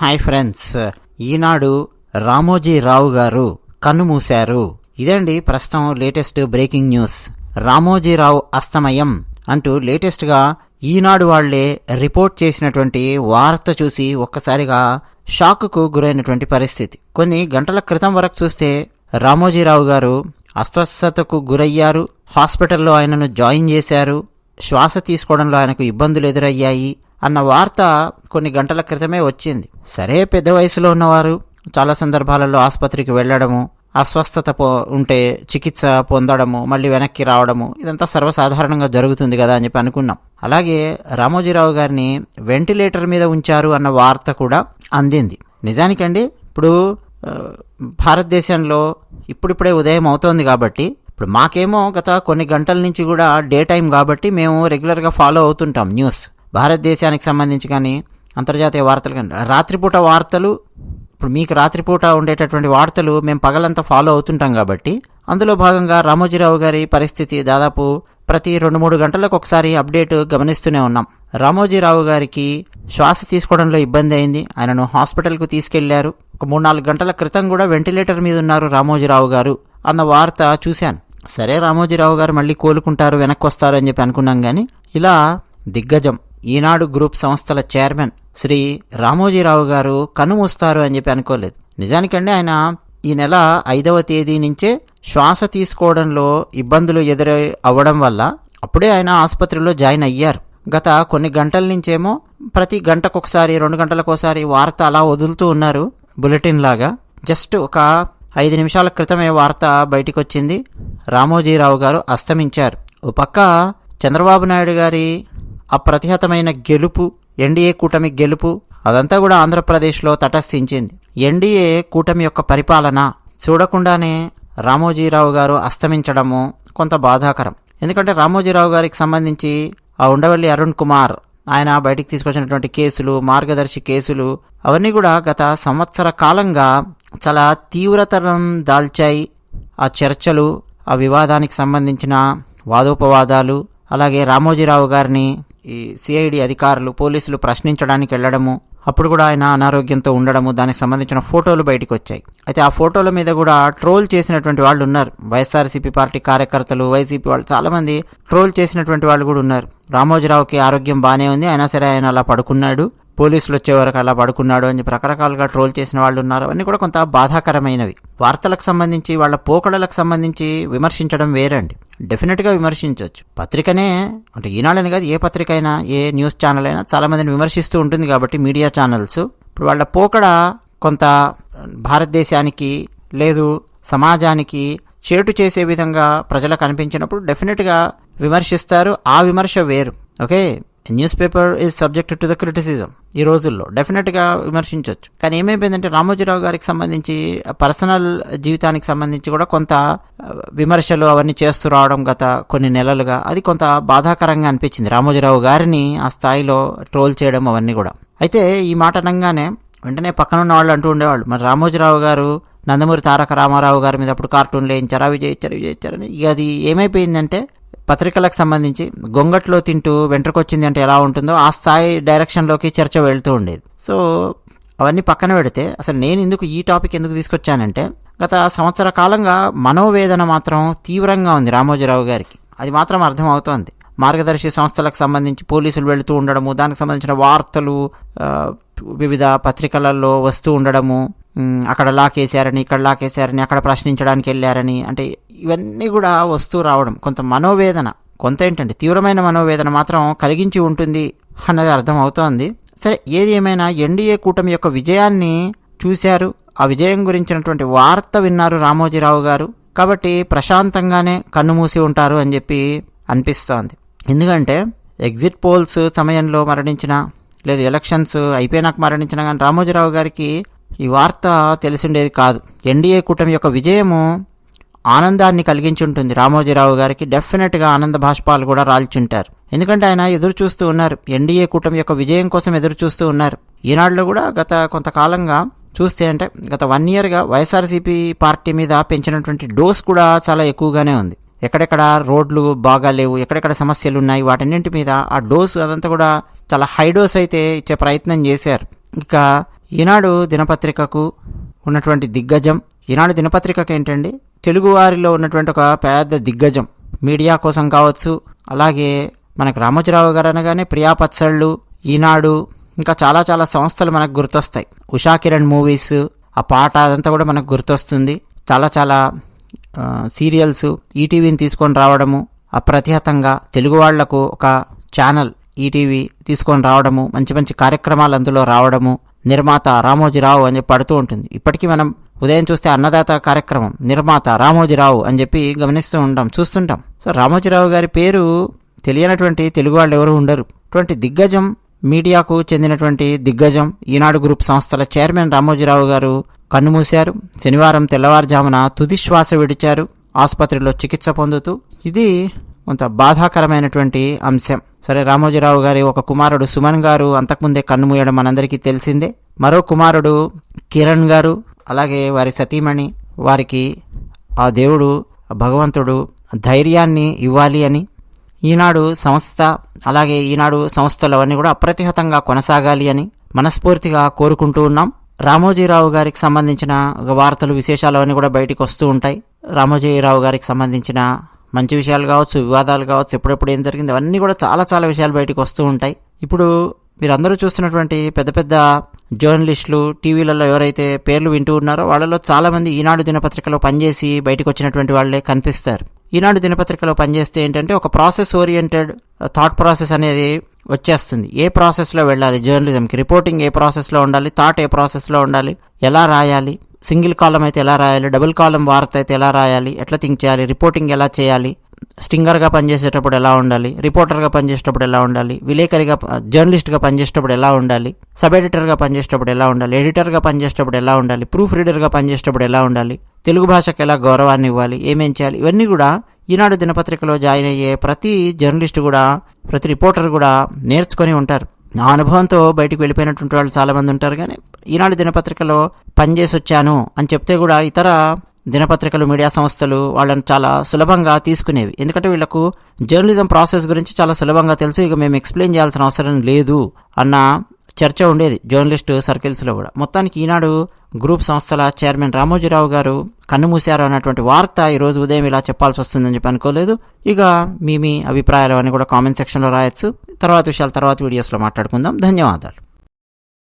Hi friends. ఈనాడు రామోజీరావు గారు కన్నుమూశారు ఇదండి ప్రస్తుతం లేటెస్ట్ బ్రేకింగ్ న్యూస్. రామోజీరావు అస్తమయం అంటూ లేటెస్ట్గా ఈనాడు వాళ్ళే రిపోర్ట్ చేసినటువంటి వార్త చూసి ఒక్కసారిగా షాక్కు గురైనటువంటి పరిస్థితి. కొన్ని గంటల క్రితం వరకు చూస్తే రామోజీరావు గారు అస్వస్థతకు గురయ్యారు. హాస్పిటల్లో ఆయనను జాయిన్ చేశారు. శ్వాస తీసుకోవడంలో ఆయనకు ఇబ్బందులు ఎదురయ్యాయి. అన్న వార్త కొన్ని గంటల క్రితమే వచ్చింది. సరే పెద్ద వయసులో ఉన్నవారు చాలా సందర్భాలలో ఆసుపత్రికి వెళ్ళడము అస్వస్థత పో ఉంటే చికిత్స పొందడము మళ్ళీ వెనక్కి రావడము ఇదంతా సర్వసాధారణంగా జరుగుతుంది కదా అని చెప్పి అనుకున్నాం. అలాగే రామోజీరావు గారిని వెంటిలేటర్ మీద ఉంచారు అన్న వార్త కూడా అందింది. నిజానికండి ఇప్పుడు భారతదేశంలో ఇప్పుడిప్పుడే ఉదయం అవుతోంది కాబట్టి ఇప్పుడు మాకేమో గత కొన్ని గంటల నుంచి కూడా డే టైం కాబట్టి మేము రెగ్యులర్గా ఫాలో అవుతుంటాం న్యూస్. భారతదేశానికి సంబంధించి కానీ అంతర్జాతీయ వార్తలు కానీ రాత్రిపూట వార్తలు ఇప్పుడు మీకు రాత్రిపూట ఉండేటటువంటి వార్తలు మేము పగలంతా ఫాలో అవుతుంటాం కాబట్టి అందులో భాగంగా రామోజీరావు గారి పరిస్థితి దాదాపు ప్రతి రెండు మూడు గంటలకు ఒకసారి అప్డేట్ గమనిస్తూనే ఉన్నాం. రామోజీరావు గారికి శ్వాస తీసుకోవడంలో ఇబ్బంది అయింది. ఆయనను హాస్పిటల్కు తీసుకెళ్ళారు. ఒక మూడు నాలుగు గంటల క్రితం కూడా వెంటిలేటర్ మీద ఉన్నారు రామోజీరావు గారు అన్న వార్త చూశాను. సరే రామోజీరావు గారు మళ్ళీ కోలుకుంటారు వెనక్కి వస్తారు అని చెప్పి అనుకున్నాం కానీ ఇలా దిగ్గజం. ఈనాడు గ్రూప్ సంస్థల చైర్మన్ శ్రీ రామోజీరావు గారు కనుమూస్తారు అని చెప్పి అనుకోలేదు. నిజానికండి ఆయన ఈ నెల ఐదవ తేదీ నుంచే శ్వాస తీసుకోవడంలో ఇబ్బందులు ఎదురై అవ్వడం వల్ల అప్పుడే ఆయన ఆసుపత్రిలో జాయిన్ అయ్యారు. గత కొన్ని గంటల నుంచేమో ప్రతి గంటకొకసారి రెండు గంటలకోసారి వార్త అలా వదులుతూ ఉన్నారు బులెటిన్ లాగా. జస్ట్ ఒక ఐదు నిమిషాల క్రితమే వార్త బయటికొచ్చింది. రామోజీరావు గారు అస్తమించారు. ఓ పక్క చంద్రబాబు నాయుడు గారి అప్రతిహతమైన గెలుపు ఎన్డీఏ కూటమి గెలుపు అదంతా కూడా ఆంధ్రప్రదేశ్లో తటస్థించింది. ఎన్డీఏ కూటమి యొక్క పరిపాలన చూడకుండానే రామోజీరావు గారు అస్తమించడము కొంత బాధాకరం. ఎందుకంటే రామోజీరావు గారికి సంబంధించి ఆ ఉండవల్లి అరుణ్ కుమార్ ఆయన బయటికి తీసుకొచ్చినటువంటి కేసులు మార్గదర్శి కేసులు అవన్నీ కూడా గత సంవత్సర కాలంగా చాలా తీవ్రతరం దాల్చాయి. ఆ చర్చలు ఆ వివాదానికి సంబంధించిన వాదోపవాదాలు అలాగే రామోజీరావు గారిని ఈ సిఐడి అధికారులు పోలీసులు ప్రశ్నించడానికి వెళ్ళడము అప్పుడు కూడా ఆయన అనారోగ్యంతో ఉండడము దానికి సంబంధించిన ఫోటోలు బయటకు వచ్చాయి అయితే ఆ ఫోటోల మీద కూడా ట్రోల్ చేసినటువంటి వాళ్ళు ఉన్నారు. వైఎస్ఆర్సీపీ పార్టీ కార్యకర్తలు వైసీపీ వాళ్ళు చాలామంది ట్రోల్ చేసినటువంటి వాళ్ళు కూడా ఉన్నారు. రామోజీరావుకి ఆరోగ్యం బాగానే ఉంది అయినా సరే ఆయన అలా పడుకున్నాడు. పోలీసులు వచ్చే వరకు అలా పడుకున్నాడు అని రకరకాలుగా ట్రోల్ చేసిన వాళ్ళు ఉన్నారు. అవన్నీ కూడా కొంత బాధాకరమైనవి. వార్తలకు సంబంధించి వాళ్ళ పోకడలకు సంబంధించి విమర్శించడం వేరండి. డెఫినెట్గా విమర్శించవచ్చు పత్రికనే అంటే ఈనాడని కాదు ఏ పత్రిక అయినా ఏ న్యూస్ ఛానల్ అయినా చాలామందిని విమర్శిస్తూ ఉంటుంది కాబట్టి మీడియా ఛానల్స్. ఇప్పుడు వాళ్ళ పోకడ కొంత భారతదేశానికి లేదు సమాజానికి చేటు చేసే విధంగా ప్రజలకు అనిపించినప్పుడు డెఫినెట్గా విమర్శిస్తారు. ఆ విమర్శ వేరు. Okay? Newspaper is subject to the criticism ఈ రోజుల్లో డెఫినెట్గా విమర్శించవచ్చు కానీ ఏమైపోయిందంటే రామోజీరావు గారికి సంబంధించి పర్సనల్ జీవితానికి సంబంధించి కూడా కొంత విమర్శలు అవన్నీ చేస్తూ రావడం గత కొన్ని నెలలుగా అది కొంత బాధాకరంగా అనిపించింది. రామోజీరావు గారిని ఆ స్థాయిలో ట్రోల్ చేయడం అవన్నీ కూడా. అయితే ఈ మాట అనగానే వెంటనే పక్కన ఉన్న వాళ్ళు అంటూ ఉండేవాళ్ళు మరి రామోజీరావు గారు నందమూరి తారక రామారావు గారి మీద అప్పుడు కార్టూన్లు వేయించారు? అవి చేయించారు ఇవి చేయించారని ఇక అది ఏమైపోయిందంటే పత్రికలకు సంబంధించి గొంగట్లో తింటూ వెంట్రుకొచ్చింది అంటే ఎలా ఉంటుందో ఆ స్థాయి డైరెక్షన్లోకి చర్చ వెళ్తూ ఉండేది. సో అవన్నీ పక్కన పెడితే అసలు నేను ఎందుకు ఈ టాపిక్ ఎందుకు తీసుకొచ్చానంటే గత సంవత్సర కాలంగా మనోవేదన మాత్రం తీవ్రంగా ఉంది రామోజీరావు గారికి. అది మాత్రం అర్థమవుతోంది. మార్గదర్శి సంస్థలకు సంబంధించి పోలీసులు వెళుతూ ఉండడము దానికి సంబంధించిన వార్తలు వివిధ పత్రికలలో వస్తూ ఉండడము అక్కడ లాకేశారని ఇక్కడ లాకేశారని అక్కడ ప్రశ్నించడానికి వెళ్ళారని అంటే ఇవన్నీ కూడా వస్తూ రావడం కొంత మనోవేదన. కొంత ఏంటంటే తీవ్రమైన మనోవేదన మాత్రం కలిగించి ఉంటుంది అన్నది అర్థం అవుతోంది సరే ఏది ఏమైనా ఎన్డీఏ కూటమి యొక్క విజయాన్ని చూశారు. ఆ విజయం గురించినటువంటి వార్త విన్నారు రామోజీరావు గారు. కాబట్టి ప్రశాంతంగానే కన్నుమూసి ఉంటారు అని చెప్పి అనిపిస్తోంది. ఎందుకంటే ఎగ్జిట్ పోల్స్ సమయంలో మరణించిన లేదు ఎలక్షన్స్ అయిపోయినాక మరణించిన కానీ రామోజీరావు గారికి ఈ వార్త తెలిసిండేది కాదు. ఎన్డీఏ కూటమి యొక్క విజయము ఆనందాన్ని కలిగించి ఉంటుంది రామోజీరావు గారికి డెఫినెట్గా ఆనంద భాష్పాలు కూడా రాల్చుంటారు. ఎందుకంటే ఆయన ఎదురు చూస్తూ ఉన్నారు. ఎన్డీఏ కూటమి యొక్క విజయం కోసం ఎదురు చూస్తూ ఉన్నారు. ఈనాడులో కూడా గత కొంతకాలంగా చూస్తే అంటే గత వన్ ఇయర్గా వైఎస్ఆర్సీపీ పార్టీ మీద పెంచినటువంటి డోస్ కూడా చాలా ఎక్కువగానే ఉంది. ఎక్కడెక్కడ రోడ్లు బాగా లేవు ఎక్కడెక్కడ సమస్యలు ఉన్నాయి వాటన్నింటి మీద ఆ డోస్ అదంతా కూడా చాలా హై డోస్ అయితే ఇచ్చే ప్రయత్నం చేశారు. ఇంకా ఈనాడు దినపత్రికకు ఉన్నటువంటి దిగ్గజం ఈనాడు దినపత్రికకు ఏంటండి తెలుగువారిలో ఉన్నటువంటి ఒక పెద్ద దిగ్గజం మీడియా కోసం కావచ్చు అలాగే మనకు రామోజీరావు గారు అనగానే ప్రియాపత్సళ్ళు ఈనాడు ఇంకా చాలా చాలా సంస్థలు మనకు గుర్తొస్తాయి. ఉషా కిరణ్ మూవీస్ ఆ పాట అదంతా కూడా మనకు గుర్తొస్తుంది. చాలా చాలా సీరియల్స్ ఈటీవీని తీసుకొని రావడము అప్రతిహతంగా తెలుగు వాళ్ళకు ఒక ఛానల్ ఈటీవీ తీసుకొని రావడము మంచి మంచి కార్యక్రమాలు అందులో రావడము నిర్మాత రామోజీరావు అని పడుతూ ఉంటుంది. ఇప్పటికీ మనం ఉదయం చూస్తే అన్నదాత కార్యక్రమం నిర్మాత రామోజీరావు అని చెప్పి గమనిస్తూ ఉంటాం చూస్తుంటాం. సో రామోజీరావు గారి పేరు తెలియనటువంటి తెలుగు వాళ్ళు ఎవరు ఉండరు. అటువంటి దిగ్గజం మీడియాకు చెందినటువంటి దిగ్గజం ఈనాడు గ్రూప్ సంస్థల చైర్మన్ రామోజీరావు గారు కన్నుమూశారు. శనివారం తెల్లవారుజామున తుది శ్వాస విడిచారు. ఆసుపత్రిలో చికిత్స పొందుతూ ఇది కొంత బాధాకరమైనటువంటి అంశం. సరే రామోజీరావు గారి ఒక కుమారుడు సుమన్ గారు అంతకుముందే కన్నుమూయడం మనందరికీ తెలిసిందే. మరో కుమారుడు కిరణ్ గారు అలాగే వారి సతీమణి వారికి ఆ దేవుడు భగవంతుడు ధైర్యాన్ని ఇవ్వాలి అని ఈనాడు సంస్థ అలాగే ఈనాడు సంస్థలు అవన్నీ కూడా అప్రతిహతంగా కొనసాగాలి అని మనస్ఫూర్తిగా కోరుకుంటూ ఉన్నాం. రామోజీరావు గారికి సంబంధించిన వార్తలు విశేషాలు అవన్నీ కూడా బయటకు వస్తూ ఉంటాయి. రామోజీరావు గారికి సంబంధించిన మంచి విషయాలు కావచ్చు వివాదాలు కావచ్చు ఎప్పుడెప్పుడు ఏం జరిగింది అవన్నీ కూడా చాలా చాలా విషయాలు బయటకు వస్తూ ఉంటాయి. ఇప్పుడు మీరందరూ చూస్తున్నటువంటి పెద్ద పెద్ద జర్నలిస్టులు టీవీలలో ఎవరైతే పేర్లు వింటూ ఉన్నారో వాళ్ళలో చాలామంది ఈనాడు దినపత్రికలో పనిచేసి బయటకు వచ్చినటువంటి వాళ్ళే కనిపిస్తారు. ఈనాడు దినపత్రికలో పనిచేస్తే ఏంటంటే ఒక ప్రాసెస్ ఓరియంటెడ్ థాట్ ప్రాసెస్ అనేది వచ్చేస్తుంది. ఏ ప్రాసెస్లో వెళ్ళాలి? జర్నలిజంకి. రిపోర్టింగ్ ఏ ప్రాసెస్లో ఉండాలి? థాట్ ఏ ప్రాసెస్లో ఉండాలి? ఎలా రాయాలి? సింగిల్ కాలం అయితే ఎలా రాయాలి? డబుల్ కాలం వార్త అయితే ఎలా రాయాలి? ఎట్లా థింక్ చేయాలి? రిపోర్టింగ్ ఎలా చేయాలి? స్టింగర్గా పనిచేసేటప్పుడు ఎలా ఉండాలి? రిపోర్టర్గా పనిచేసేటప్పుడు ఎలా ఉండాలి? విలేకరిగా జర్నలిస్ట్గా పనిచేసేటప్పుడు ఎలా ఉండాలి? సబ్ ఎడిటర్గా పనిచేసేటప్పుడు ఎలా ఉండాలి? ఎడిటర్గా పనిచేసేటప్పుడు ఎలా ఉండాలి? ప్రూఫ్ రీడర్గా పనిచేసేటప్పుడు ఎలా ఉండాలి? తెలుగు భాషకు ఎలా గౌరవాన్ని ఇవ్వాలి? ఏమేం చేయాలి? ఇవన్నీ కూడా ఈనాడు దినపత్రికలో జాయిన్ అయ్యే ప్రతి జర్నలిస్ట్ కూడా ప్రతి రిపోర్టర్ కూడా నేర్చుకొని ఉంటారు. నా అనుభవంతో బయటకు వెళ్ళిపోయినటువంటి వాళ్ళు చాలామంది ఉంటారు. కానీ ఈనాడు దినపత్రికలో పనిచేసి వచ్చాను అని చెప్తే కూడా ఇతర దినపత్రికలు మీడియా సంస్థలు వాళ్ళని చాలా సులభంగా తీసుకునేవి. ఎందుకంటే వీళ్ళకు జర్నలిజం ప్రాసెస్ గురించి చాలా సులభంగా తెలుసు. ఇక మేము ఎక్స్ప్లెయిన్ చేయాల్సిన అవసరం లేదు అన్న చర్చ ఉండేది జర్నలిస్టు సర్కిల్స్లో కూడా. మొత్తానికి ఈనాడు గ్రూప్ సంస్థల చైర్మన్ రామోజీరావు గారు కన్నుమూశారు అన్నటువంటి వార్త ఈరోజు ఉదయం ఇలా చెప్పాల్సి వస్తుందని చెప్పి అనుకోలేదు. ఇక మీ మీ అభిప్రాయాలు అని కూడా కామెంట్ సెక్షన్లో రాయొచ్చు. తర్వాత విషయాలు తర్వాత వీడియోస్లో మాట్లాడుకుందాం. ధన్యవాదాలు.